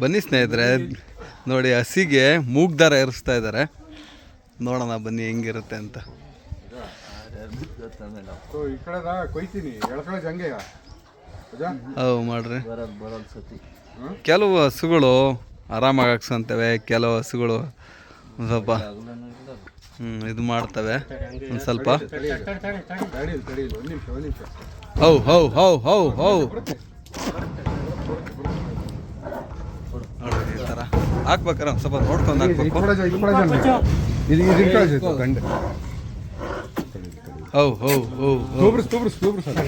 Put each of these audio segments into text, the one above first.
ಬನ್ನಿ ಸ್ನೇಹಿತರೆ ನೋಡಿ ಹಸಿಗೆ ಮೂಗ್ ದಾರ ಏರಿಸ್ತಾ ಇದ್ದಾರೆ ನೋಡೋಣ ಬನ್ನಿ ಹೆಂಗಿರುತ್ತೆ ಅಂತ. ಹೌ ಮಾಡ್ರಿ. ಕೆಲವು ಹಸುಗಳು ಆರಾಮಾಗಿ ಹಾಕ್ಸಂತವೆ ಕೆಲವು ಹಸುಗಳು ಒಂದ್ ಸ್ವಲ್ಪ ಹ್ಮ್, ಇದು ಮಾಡ್ತವೆ. ಒಂದು ಸ್ವಲ್ಪ. ತಡಿ ತಡಿ ತಡಿ ತಡಿ ತಡಿ ಒಂದು ನಿಮಿಷ ಒಂದು ನಿಮಿಷ. ಹೌ ಹೌ ಹೌ ಹೌ ಹೌ ನೋಡ್ರಿ ಈ ಥರ ಹಾಕ್ಬೇಕಾರೆ ಒಂದ್ ಸ್ವಲ್ಪ ನೋಡ್ಕೊಂಡು ಹಾಕ್ಬೇಕು. ಇದು ಹೌ ಹೌ ಹೌ ಹೌ ತೂಬ್ರಿಸ್ ತೂಬ್ರಿಸ್ ತೂಬ್ರಿಸ್ ಅದು.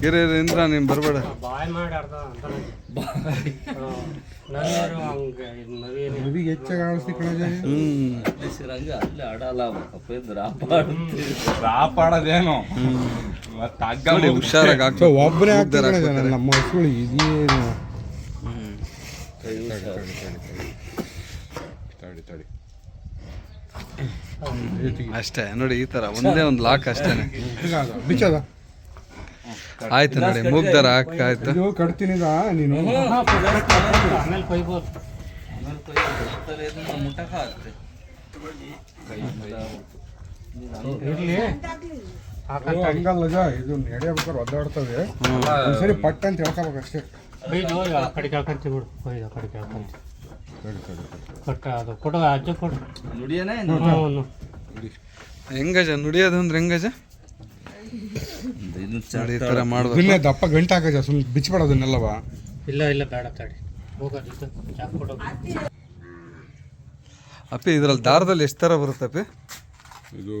ಗಿರಿಯಿಂದ ನೀನು ಬರಬೇಡ. ಬಾಯ್. ಹ್ಮ್. ಅಲ್ಲೇ ಆಡಲ್ಲ ಹುಷಾರಾಗಿ ಒಬ್ಬನೇ ನಮ್ಮ ಹಸುಗಳು ಇದೇನು ಅಷ್ಟೇ ನೋಡಿ ಈ ತರ ಒಂದೇ ಒಂದು ಲಾಕ್ ಅಷ್ಟೇ ಬಿಚ್ಚದ? ಆಯ್ತು ನೋಡಿ ಮುಗ್ದರ ದಾರ ಹಾಕ್ ಆಯ್ತು. ಕಟ್ತೀನಿ ನೀನು. ಇರ್ಲಿ. ಹಂಗಲ್ಲ ಇದು ನಡೆಯಬೇಕಾದ್ರೆ ಒದ್ದಾಡ್ತವೆ ಸರಿ ಪಟ್ ಅಂತ ಹೇಳ್ಕೋಬೇಕು ಅಷ್ಟೇ ಕೊಯ್ದು ಆ ಕಡೆ ಕೇಳ್ಕೊಂತೀವಿ ಬಿಡು. ಕೊಯ್ದು ಆ ಕಡೆ ಕೇಳ್ಕೊಂತೀವಿ ತಡಿ ತಡಿ ತಡಿ ಕೊಟ್ಟ ಅದು ಕೊಡು ಅಜ್ಜ ಕೊಡು. ನುಡಿಯನೇ ಹ್ಞೂ ಹೆಂಗಜ ನುಡಿಯೋದು ಅಂದ್ರೆ ಹೆಂಗಜ? ಈ ತರ ಮಾಡೋದು ಇಲ್ಲ ದಪ್ಪ ಗಂಟೆ ಹಾಕಜ ಸುಮ್ಮನೆ ಬಿಚ್ಚಿಬಿಡೋದನ್ನೆಲ್ಲವ ಇಲ್ಲ ಇಲ್ಲ ಬೇಡ ತಡಿ. ಹೋಗೋದು ಇದು ಚಾಕ್ ಕೊಡೋದು. ಅಪ್ಪಿ ಇದ್ರಲ್ಲಿ ದಾರದಲ್ಲಿ ಎಷ್ಟು ತರ ಬರುತ್ತೆ ಅಪ್ಪಿ? ಇದು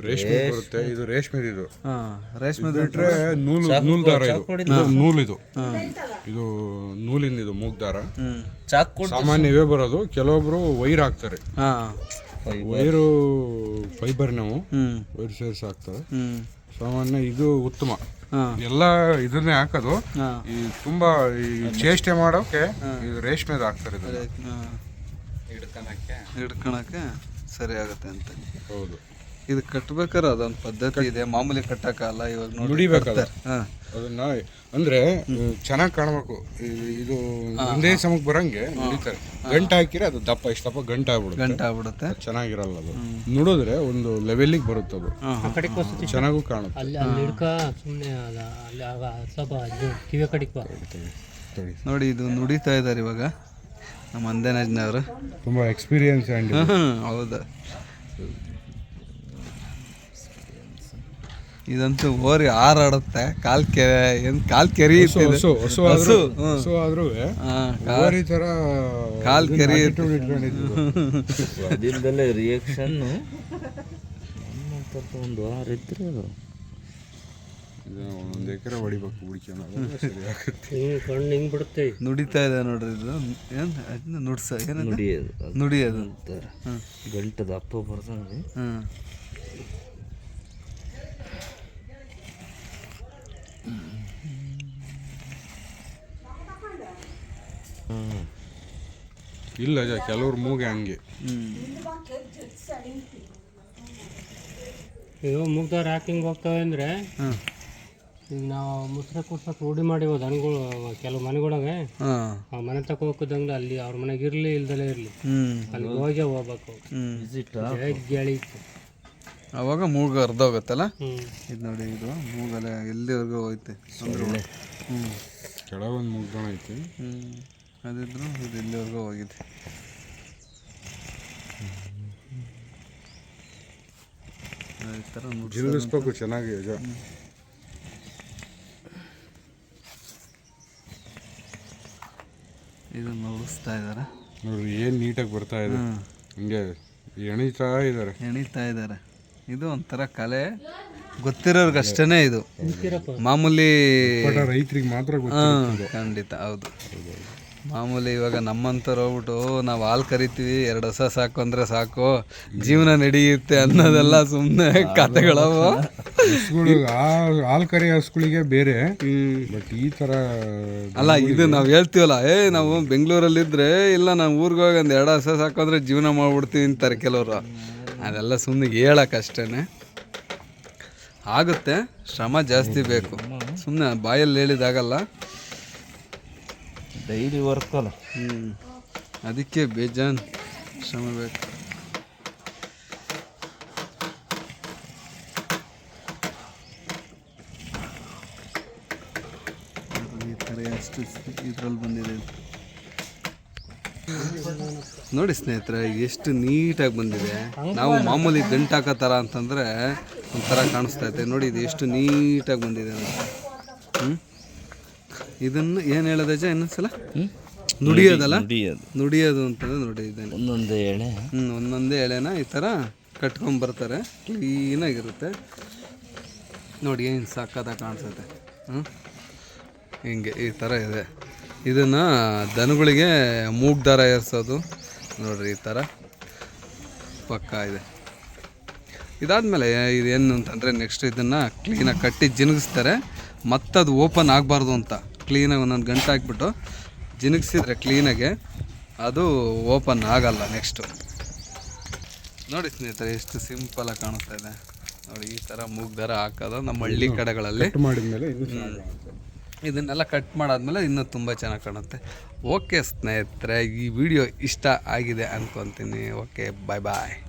ರೇಷ್ಮೆ ಬರುತ್ತೆ ಇದು ರೇಷ್ಮೆ ಇದು ಹಾ ರೇಷ್ಮೆ. ಬಿಟ್ರೆ ನೂಲು ನೂಲ್ ದಾರ ಇದು. ನೂಲ್ ಇದು ಇದು ನೂಲಿನ ಇದು ಮೂಗ್ ದಾರ. ಸಾಮಾನ್ಯ ಇವೇ ಬರೋದು ಕೆಲವೊಬ್ರು ವೈರ್ ಹಾಕ್ತಾರೆ. ಹಾ. ವೈರು ಫೈಬರ್ ನಾವು ವೈರ್ ಸೇರಿಸಿ ಹಾಕ್ತಾರೆ. ಸಾಮಾನ್ಯ ಇದು ಉತ್ತಮ. ಎಲ್ಲ ಇದನ್ನೇ ಹಾಕೋದು. ಈ ತುಂಬಾ ಈ ಚೇಷ್ಟೆ ಮಾಡೋಕೆ ಇದು ರೇಷ್ಮೆದು ಹಾಕ್ತಾರೆ ಇದು ಹಿಡ್ಕೊಳಕ್ಕೆ. ಹಿಡ್ಕೊಳಕ್ಕೆ ಸರಿ ಆಗುತ್ತೆ ಅಂತ. ಹೌದು. ಇದು ಕಟ್ಟಬೇಕಾದ್ರೆ ಅದೊಂದು ಪದ್ಧತಿ ಇದೆ. ಮಾಮೂಲಿ ಕಟ್ಟಕ್ಕಲ್ಲ ಇವಾಗ ನೋಡಿ ಹಾಂ. ಅದನ್ನ ಅಂದ್ರೆ ಚೆನ್ನಾಗಿ ಕಾಣಬೇಕು. ಇದು ಒಂದೇ ಸಮಕ್ಕೆ ಬರಂಗೆ ನುಡಿತಾರೆ. ಗಂಟೆ ಹಾಕಿದ್ರೆ ಅದು ದಪ್ಪ ಇಷ್ಟಪ್ಪ ಗಂಟೆ ಆಗ್ಬಿಡುತ್ತೆ. ಗಂಟೆ ಆಗ್ಬಿಡುತ್ತೆ. ಚೆನ್ನಾಗಿರಲ್ಲ ಅದು. ನುಡಿದ್ರೆ ಒಂದು ಲೆವೆಲಿಗೆ ಬರುತ್ತೆ ಅದು. ಚೆನ್ನಾಗೂ ಕಾಣುತ್ತೆ. ಅಲ್ಲಿ ಅಲ್ಲಿ ಹಿಡ್ಕ ಸುಮ್ಮನೆ ಅದ ಅಲ್ಲಿ ಆಗ ಸ್ವಲ್ಪ ಕಿವಿ ಕಡಿಕ. ನೋಡಿ ಇದು ನುಡಿತಾ ಇದ್ದಾರೆ ಇವಾಗ. ನಮ್ಮ ಅಂದೇನಜ್ನವರು ತುಂಬಾ ಎಕ್ಸ್ಪೀರಿಯನ್ಸ್ ಆ್ಯಂಡ್ ಹೌದಾ. ಇದಂತೂ ಓರಿ ಹಾರಾಡುತ್ತೆ. ಕಾಲ್ ಕೆ ಏನ್ ಕಾಲ್ ಕೆರಿ. ಹಸು ಹಸು ಹಸು. ಹಸು ಆದ್ರೂ ಓರಿ ತರ ಕಾಲ್. ರಿಯಾಕ್ಷನ್ ಇಟ್ಕೊಂಡಿದ್ದು. ಅದಿಂದಲೇ ರಿಯಾಕ್ಷನ್ನು ಒಂದು ವಾರ ಇದ್ರೆ ಅದು. ಒಂದ್ ಎಕರೆ ಹೊಡಿಬೇಕು ಹುಡುಕಿ ಸರಿ ಆಗುತ್ತೆ. ಹಿಂಗೆ ಕಣ್ಣು ಹಿಂಗೆ ಬಿಡುತ್ತೆ. ನುಡಿತಾ ಇದೆ ನೋಡ್ರಿ ಇದು. ಏನ್ ಅದನ್ನ ನುಡ್ಸ ಏನು ನುಡಿಯೋದು. ಅದು ನುಡಿಯೋದು. ಅಂತಾರೆ. ಹ್ಮ್. ಗಂಟದ ಅಪ್ಪ ಬರ್ದಂಗೆ ಇಲ್ಲ ಅಜ ಕೆಲವ್ರು ಮೂಗೆ ಹಂಗೆ. ಇದು ಮುಗ್ದವ್ರು ಯಾಕೆ ಹಿಂಗೆ ಹೋಗ್ತವೆ ಅಂದರೆ ಈಗ ನಾವು ಮುಸ್ರೆ ಕೂರ್ಸಕ್ಕೆ ರೂಢಿ ಮಾಡಿವ ದನಗಳು ಕೆಲವು ಮನೆಗಳವೆ. ಆ ಮನೆ ತಕ ಹೋಗ್ದಂಗೆ ಅಲ್ಲಿ ಅವ್ರ ಮನೆಗೆ ಇರಲಿ ಇಲ್ದಲೇ ಇರಲಿ. ಅಲ್ಲಿ ಹೋಗೇ ಹೋಗ್ಬೇಕು. ವಿಸಿಟ್ ಗೆಳಿ ಅವಾಗ ಮೂಗ ಅರ್ಧ ಹೋಗುತ್ತಲ್ಲ ಇದು ನೋಡಿ ಇದು ಮೂಗಲ್ಲ ಎಲ್ಲಿವರೆಗೂ ಹೋಯ್ತೆ? ಅಂದ್ರೆ ಹ್ಮ್. ಕೆಳಗೊಂದು ಮುಗ್ದಣ ಐತಿ. ಹ್ಮ್. ಅದಿದ್ರು ಇದು ಎಲ್ಲಿವರೆಗೂ ಹೋಗಿದೆ. ಈ ಥರ ನುಡ್ಸ ಜಿಲ್ಗಿಸ್ಬೇಕು ಚೆನ್ನಾಗಿ ಈಗ ಇದು ನುಡಿಸ್ತಾ ಇದ್ದಾರೆ ನೋಡ್ರಿ ಏನು ನೀಟಾಗಿ ಬರ್ತಾ ಇದೆ. ಹಿಂಗೆ ಎಣಿತಾ ಇದ್ದಾರೆ ಎಣಿತಾ ಇದ್ದಾರೆ ಇದು ಒಂಥರ ಕಲೆ. ಗೊತ್ತಿರೋರ್ಗಷ್ಟೇ ಇದು. ಮಾಮೂಲಿ ರೈತರಿಗೆ ಮಾತ್ರ ಖಂಡಿತ ಹೌದು. ಮಾಮೂಲಿ ಇವಾಗ ನಮ್ಮಂಥವ್ರು ಹೋಗ್ಬಿಟ್ಟು ನಾವು ಹಾಲು ಕರಿತೀವಿ ಎರಡು ಹೊಸ ಸಾಕು ಅಂದರೆ ಸಾಕು ಜೀವನ ನಡೆಯುತ್ತೆ ಅನ್ನೋದೆಲ್ಲ ಸುಮ್ಮನೆ ಕತೆಗಳವು. ಹಾಲು ಕರಿ ಹಸುಗಳಿಗೆ ಬೇರೆ. ಬಟ್ ಈ ತರ ಅಲ್ಲ ಇದು ನಾವು ಹೇಳ್ತೀವಲ್ಲ ಏ ನಾವು ಬೆಂಗಳೂರಲ್ಲಿದ್ರೆ ಇಲ್ಲ ನಾವು ಊರಿಗೆ ಹೋಗಿ ಒಂದು ಎರಡು ಹೊಸ ಸಾಕು ಅಂದರೆ ಜೀವನ ಮಾಡ್ಬಿಡ್ತೀವಿ ಅಂತಾರೆ ಕೆಲವರು. ಅದೆಲ್ಲ ಸುಮ್ಮನೆ ಹೇಳೋಕ್ಕಷ್ಟೇ ಆಗುತ್ತೆ ಶ್ರಮ ಜಾಸ್ತಿ ಬೇಕು. ಸುಮ್ಮನೆ ಬಾಯಲ್ಲಿ ಹೇಳಿದಾಗಲ್ಲ. ಡೈಲಿ ವರ್ಕ್ ಅಲ್ಲ. ಹ್ಞೂ ಅದಕ್ಕೆ ಬೇಜಾನ್ ಶ್ರಮ ಬೇಕು. ಈ ಥರ ಎಷ್ಟು ಇದ್ರಲ್ಲಿ ಬಂದಿದೆ ಅಂತ. ನೋಡಿ ಸ್ನೇಹಿತರೆ ಎಷ್ಟು ನೀಟಾಗಿ ಬಂದಿದೆ. ನಾವು ಮಾಮೂಲಿ ಗಂಟು ಹಾಕೋ ಥರ ಅಂತಂದರೆ ಒಂಥರ ಕಾಣಿಸ್ತಾ ಇದೆ. ನೋಡಿ ಇದು ಎಷ್ಟು ನೀಟಾಗಿ ಬಂದಿದೆ ಅಂತ. ಹ್ಞೂ ಇದನ್ನು ಏನು ಹೇಳೋದಜ್ಜ ಇನ್ನೊಂದ್ಸಲ? ನುಡಿಯೋದಲ್ಲ? ನುಡಿಯೋದು. ನುಡಿಯೋದು ಅಂತಂದ್ರೆ ನೋಡಿ ಇದನ್ನು ಒಂದೊಂದೇ ಎಳೆ. ಹ್ಞೂ ಒಂದೊಂದೇ ಎಳೆನ ಈ ಥರ ಕಟ್ಕೊಂಬರ್ತಾರೆ ಕ್ಲೀನಾಗಿರುತ್ತೆ. ನೋಡಿ ಏನು ಸಾಕಾದ ಕಾಣಿಸುತ್ತೆ. ಹ್ಞೂ ಹಿಂಗೆ ಈ ಥರ ಇದೆ. ಇದನ್ನು ದನಗಳಿಗೆ ಮೂಗ್ ದಾರ ಏರ್ಸೋದು. ನೋಡ್ರಿ ಈ ಥರ ಪಕ್ಕ ಇದೆ. ಇದಾದಮೇಲೆ ಇದೇನು ಅಂತಂದರೆ ನೆಕ್ಸ್ಟ್ ಇದನ್ನು ಕ್ಲೀನಾಗಿ ಕಟ್ಟಿ ಜಿನಗಿಸ್ತಾರೆ. ಮತ್ತದು ಓಪನ್ ಆಗಬಾರ್ದು ಅಂತ. ಕ್ಲೀನಾಗಿ ಒಂದೊಂದು ಗಂಟೆ ಹಾಕ್ಬಿಟ್ಟು ಜಿನಗಿಸಿದ್ರೆ ಕ್ಲೀನಾಗೆ ಅದು ಓಪನ್ ಆಗಲ್ಲ ನೆಕ್ಸ್ಟು ನೋಡಿ ಸ್ನೇಹಿತರೆ ಎಷ್ಟು ಸಿಂಪಲಾಗಿ ಕಾಣಿಸ್ತಾ ಇದೆ. ನೋಡಿ ಈ ಥರ ಮೂಗ್ ದಾರ ಹಾಕೋದು ನಮ್ಮ ಹಳ್ಳಿ ಕಡೆಗಳಲ್ಲಿ. ಮಾಡಿದ್ಮೇಲೆ. ಇದನ್ನೆಲ್ಲ ಕಟ್ ಮಾಡಾದ್ಮೇಲೆ ಇನ್ನೂ ತುಂಬ ಚೆನ್ನಾಗಿ ಕಾಣುತ್ತೆ. ಓಕೆ ಸ್ನೇಹಿತರೆ, ಈ ವಿಡಿಯೋ ಇಷ್ಟ ಆಗಿದೆ ಅಂದ್ಕೊತೀನಿ ಓಕೆ ಬಾಯ್ ಬಾಯ್